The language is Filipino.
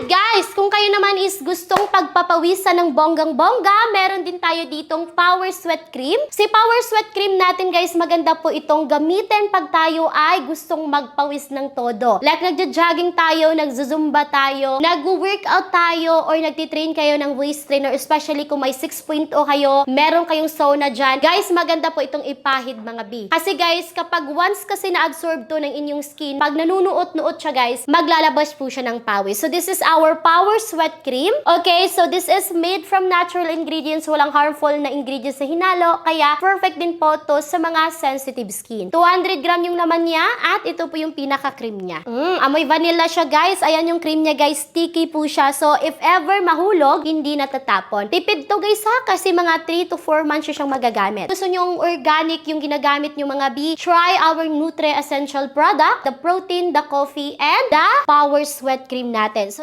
And guys, kung kayo naman is gustong pagpapawisan ng bonggang-bongga, meron din tayo ditong Power Sweat Cream. Si Power Sweat Cream natin guys, maganda po itong gamitin pag tayo ay gustong magpawis ng todo. Like nagja-jogging tayo, nagzuzumba tayo, nag-workout tayo, or nagtitrain kayo ng waist trainer, especially kung may 6.0 kayo, meron kayong sauna dyan. Guys, maganda po itong ipahid mga B. Kasi guys, kapag once kasi na-absorb to ng inyong skin, pag nanunuot-nuot siya guys, maglalabas po siya ng pawis. So this is our Power Sweat Cream. Okay, so this is made from natural ingredients, walang harmful na ingredients na hinalo, kaya perfect din po to sa mga sensitive skin. 200 gram yung naman niya at ito po yung pinaka-cream niya. Mm, amoy vanilla siya guys. Ayan yung cream niya guys, sticky po siya. So if ever mahulog, hindi natatapon. Tipid to guys ha, kasi mga 3 to 4 months siya siyang magagamit. Gusto nyong organic yung ginagamit nyo mga B, try our Nutre Essential product, the protein, the coffee, and the Power Sweat Cream natin. So,